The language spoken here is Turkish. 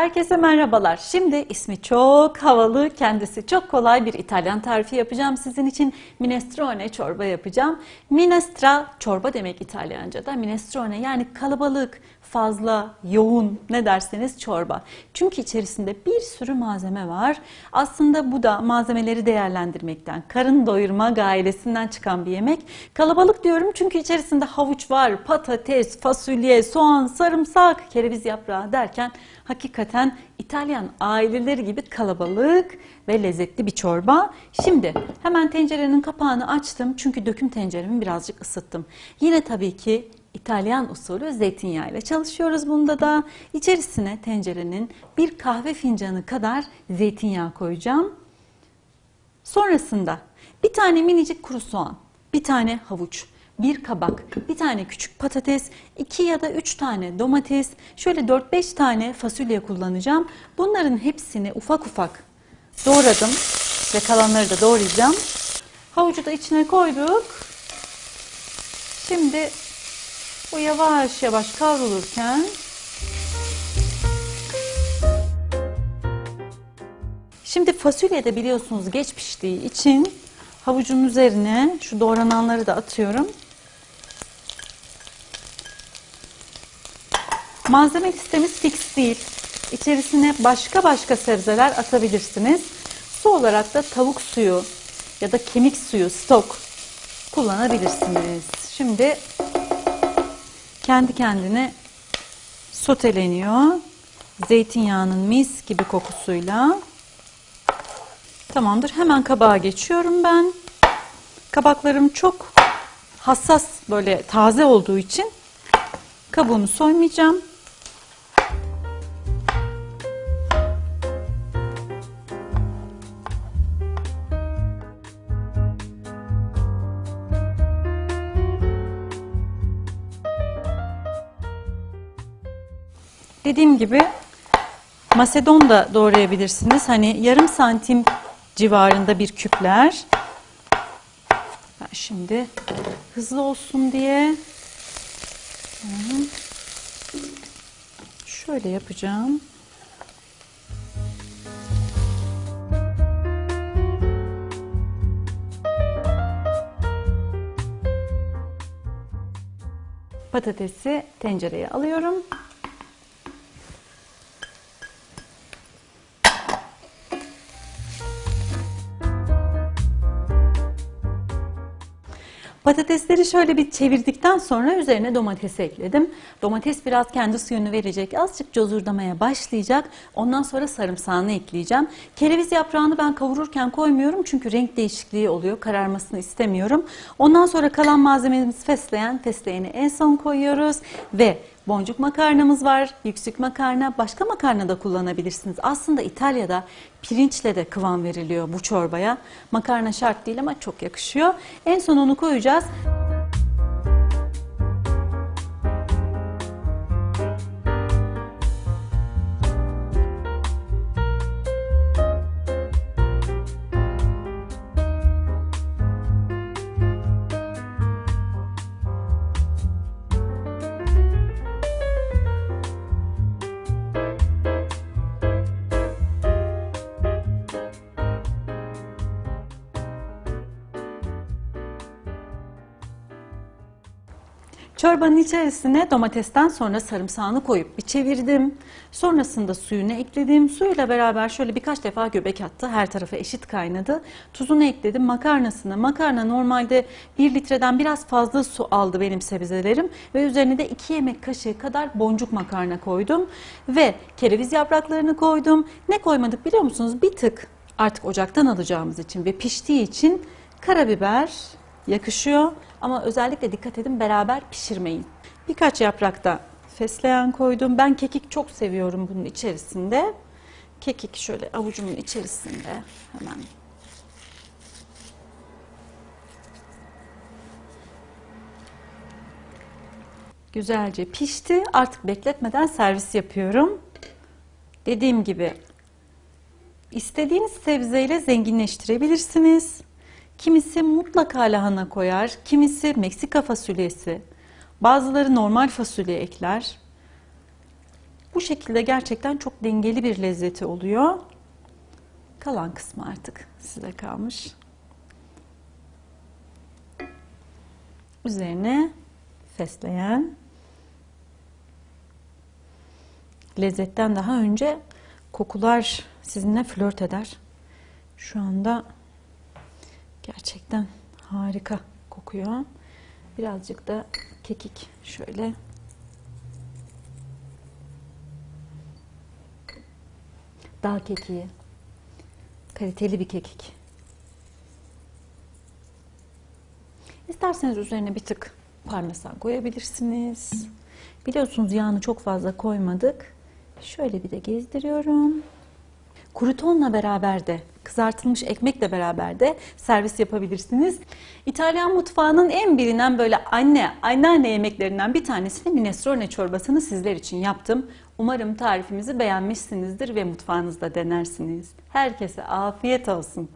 Herkese merhabalar. Şimdi ismi çok havalı, kendisi çok kolay bir İtalyan tarifi yapacağım sizin için. Minestrone çorba yapacağım. Minestra çorba demek İtalyanca'da. Minestrone yani kalabalık, fazla, yoğun ne derseniz çorba. Çünkü içerisinde bir sürü malzeme var. Aslında bu da malzemeleri değerlendirmekten, karın doyurma gailesinden çıkan bir yemek. Kalabalık diyorum çünkü içerisinde havuç var, patates, fasulye, soğan, sarımsak, kereviz yaprağı derken hakikaten İtalyan aileleri gibi kalabalık ve lezzetli bir çorba. Şimdi hemen tencerenin kapağını açtım çünkü döküm tenceremi birazcık ısıttım. Yine tabii ki İtalyan usulü zeytinyağı ile çalışıyoruz bunda da. İçerisine tencerenin bir kahve fincanı kadar zeytinyağı koyacağım. Sonrasında bir tane minicik kuru soğan, bir tane havuç, bir kabak, bir tane küçük patates, iki ya da üç tane domates, şöyle 4-5 tane fasulye kullanacağım. Bunların hepsini ufak ufak doğradım ve kalanları da doğrayacağım. Havucu da içine koyduk. Şimdi bu yavaş yavaş kavrulurken Şimdi fasulye de biliyorsunuz geç piştiği için havucun üzerine şu doğrananları da atıyorum. Malzeme listemiz fix değil. İçerisine başka başka sebzeler atabilirsiniz. Su olarak da tavuk suyu ya da kemik suyu, stok kullanabilirsiniz. Şimdi kendi kendine soteleniyor. Zeytinyağının mis gibi kokusuyla. Tamamdır. Hemen kabağa geçiyorum ben. Kabaklarım çok hassas böyle taze olduğu için kabuğunu soymayacağım. Dediğim gibi Masedon da doğrayabilirsiniz. Hani yarım santim civarında bir küpler. Ben şimdi hızlı olsun diye şöyle yapacağım. Patatesi tencereye alıyorum. Patatesleri şöyle bir çevirdikten sonra üzerine domates ekledim. Domates biraz kendi suyunu verecek. Azıcık cozurdamaya başlayacak. Ondan sonra sarımsağını ekleyeceğim. Kereviz yaprağını ben kavururken koymuyorum çünkü renk değişikliği oluyor. Kararmasını istemiyorum. Ondan sonra kalan malzememiz fesleğen. Fesleğeni en son koyuyoruz ve Boncuk makarnamız var, yüksük makarna, başka makarna da kullanabilirsiniz. Aslında İtalya'da pirinçle de kıvam veriliyor bu çorbaya. Makarna şart değil ama çok yakışıyor. En son onu koyacağız. Çorbanın içerisine domatesten sonra sarımsağını koyup bir çevirdim. Sonrasında suyunu ekledim. Suyla beraber şöyle birkaç defa göbek attı. Her tarafı eşit kaynadı. Tuzunu ekledim. Makarnasını. Makarna normalde 1 litreden biraz fazla su aldı benim sebzelerim. Ve üzerine de 2 yemek kaşığı kadar boncuk makarna koydum. Ve kereviz yapraklarını koydum. Ne koymadık biliyor musunuz? Bir tık artık ocaktan alacağımız için ve piştiği için karabiber yakışıyor. Ama özellikle dikkat edin beraber pişirmeyin. Birkaç yaprakta fesleğen koydum. Ben kekik çok seviyorum bunun içerisinde. Kekik şöyle avucumun içerisinde hemen güzelce pişti. Artık bekletmeden servis yapıyorum. Dediğim gibi istediğiniz sebzeyle zenginleştirebilirsiniz. Kimisi mutlaka lahana koyar, kimisi Meksika fasulyesi, bazıları normal fasulye ekler. Bu şekilde gerçekten çok dengeli bir lezzeti oluyor. Kalan kısmı artık size kalmış. Üzerine fesleğen. Lezzetten daha önce kokular sizinle flört eder. Şu anda gerçekten harika kokuyor. Birazcık da kekik şöyle. Dağ kekiği. Kaliteli bir kekik. İsterseniz üzerine bir tık parmesan koyabilirsiniz. Biliyorsunuz yağını çok fazla koymadık. Şöyle bir de gezdiriyorum. Krutonla beraber de kızartılmış ekmekle beraber de servis yapabilirsiniz. İtalyan mutfağının en bilinen böyle anne, anneanne yemeklerinden bir tanesini minestrone çorbasını sizler için yaptım. Umarım tarifimizi beğenmişsinizdir ve mutfağınızda denersiniz. Herkese afiyet olsun.